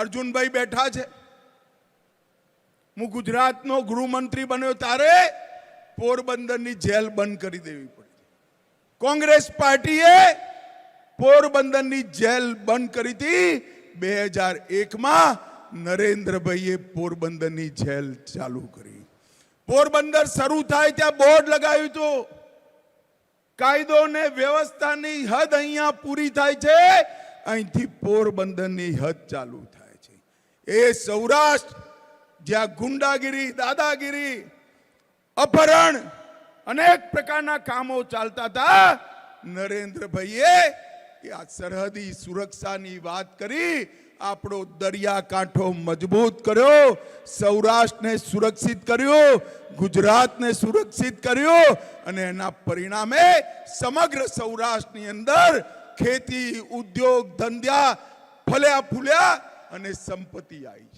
અર્જુનભાઈ બેઠા છે. હું ગુજરાતનો ગૃહમંત્રી બન્યો ત્યારે પોરબંદરની જેલ બંધ કરી દેવી પડી. કોંગ્રેસ પાર્ટીએ પોરબંદરની જેલ બંધ કરી હતી. બે હજાર એકમાં નરેન્દ્રભાઈએ પોરબંદરની જેલ ચાલુ કરી. પોરબંદર શરૂ થાય ત્યાં બોર્ડ લગાવ્યું હતું. કાયદો ને વ્યવસ્થાની હદ અહીંયા પૂરી થાય છે. અહીંથી પોરબંદરની હદ ચાલુ થાય. એ સૌરાષ્ટ્ર, જ્યાં ગુંડાગીરી, દાદાગીરી, અપહરણ અનેક પ્રકારના કામો ચાલતા હતા, નરેન્દ્રભાઈએ આ સરહદી સુરક્ષાની વાત કરી, આપણો દરિયાકાંઠો મજબૂત કર્યો, સૌરાષ્ટ્રને સુરક્ષિત કર્યો, ગુજરાતને સુરક્ષિત કર્યો અને એના પરિણામે સમગ્ર સૌરાષ્ટ્રની અંદર ખેતી, ઉદ્યોગ, ધંધ્યા ફલ્યા ફૂલ્યા અને સંપત્તિ આવી છે